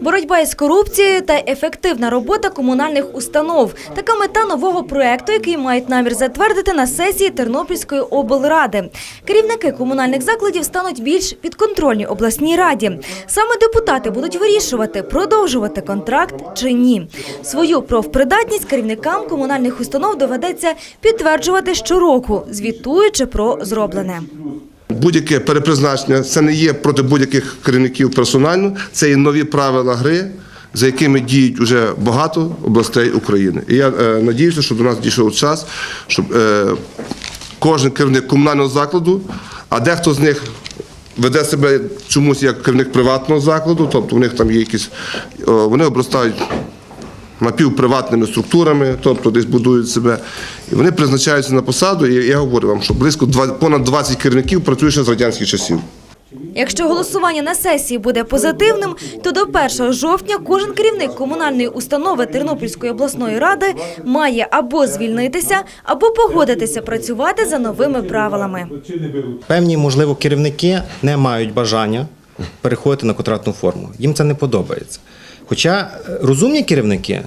Боротьба із корупцією та ефективна робота комунальних установ. Така мета нового проекту, який мають намір затвердити на сесії Тернопільської облради. Керівники комунальних закладів стануть більш підконтрольні обласній раді. Саме депутати будуть вирішувати, продовжувати контракт чи ні. Свою профпридатність керівникам комунальних установ доведеться підтверджувати щороку, звітуючи про зроблене. Будь-яке перепризначення це не є проти будь-яких керівників персонально, це є нові правила гри, за якими діють вже багато областей України. І я е, надіюся, що до нас дійшов час, щоб е, кожен керівник комунального закладу, а дехто з них веде себе чомусь як керівник приватного закладу, тобто у них там є якісь, о, вони обростають напівприватними структурами, тобто десь будують себе. І вони призначаються на посаду, і я говорю вам, що близько два- понад 20 керівників працює ще з радянських часів. Якщо голосування на сесії буде позитивним, то до 1 жовтня кожен керівник комунальної установи Тернопільської обласної ради має або звільнитися, або погодитися працювати за новими правилами. Певні, можливо, керівники не мають бажання переходити на контрактну форму. Їм це не подобається. Хоча е, розумні керівники, е,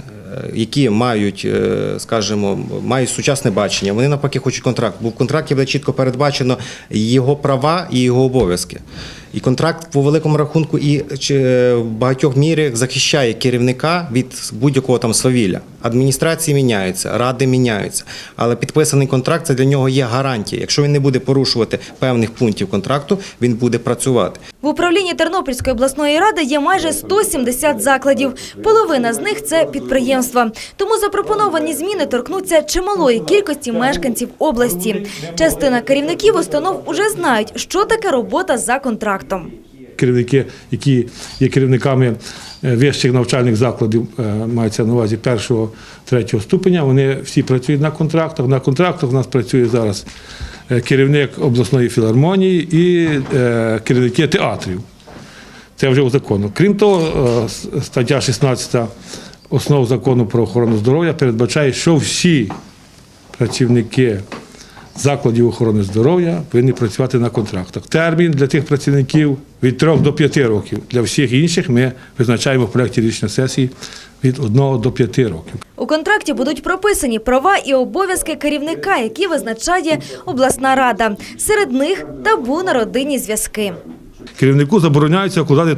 які мають, е, скажімо, мають сучасне бачення, вони навпаки хочуть контракт, бо в контракті буде чітко передбачено його права і його обов'язки. І контракт по великому рахунку і е, в багатьох мірах захищає керівника від будь-якого там свавілля. Адміністрації міняються, ради міняються, але підписаний контракт це для нього є гарантія. Якщо він не буде порушувати певних пунктів контракту, він буде працювати. В управлінні Тернопільської обласної ради є майже 170 закладів. Половина з них це підприємства. Тому запропоновані зміни торкнуться чималої кількості мешканців області. Частина керівників установ уже знають, що таке робота за контрактом. керівники, які є керівниками е, вищих навчальних закладів, е, мається на увазі першого, третього ступеня, вони всі працюють на контрактах. На контрактах у нас працює зараз е, керівник обласної філармонії і керівники театрів. Це вже у закону. Крім того, стаття 16 основ закону про охорону здоров'я передбачає, що всі працівники закладів охорони здоров'я повинні працювати на контрактах. Термін для тих працівників від 3 до 5 років. Для всіх інших ми визначаємо в проєкті рішення сесії від 1 до 5 років. У контракті будуть прописані права і обов'язки керівника, які визначає обласна рада. Серед них табу на родинні зв'язки. Керівнику забороняється укладати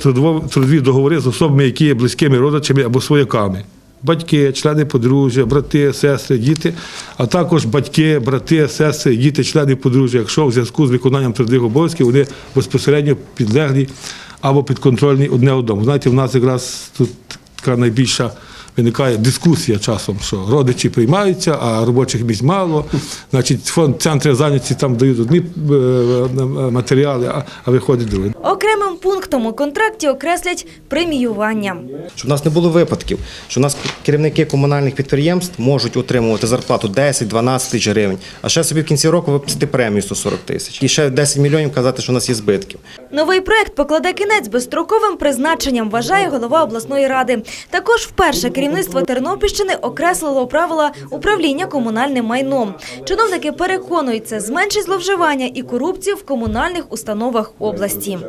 трудові договори з особами, які є близькими родичами або свояками. Батьки, члени подружжя, брати, сестри, діти, а також батьки, брати, сестри, діти, члени подружжя, якщо в зв'язку з виконанням трудових обов'язків вони безпосередньо підлеглі або підконтрольні одне одному. Знаєте, в нас якраз тут така найбільша виникає дискусія часом, що родичі приймаються, а робочих місць мало. Значить, фонд центри зайняті там дають одні е, е, матеріали, а- виходить друге. Окремим пунктом у контракті окреслять преміювання. Щоб у нас не було випадків, що у нас керівники комунальних підприємств можуть отримувати зарплату 10-12 тисяч гривень, а ще собі в кінці року випустити премію 140 тисяч. І ще 10 мільйонів казати, що у нас є збитків. Новий проект покладе кінець безстроковим призначенням, вважає голова обласної ради. Також вперше керівництво Тернопільщини окреслило правила управління комунальним майном. Чиновники переконуються, зменшить зловживання і корупцію в комунальних установах області.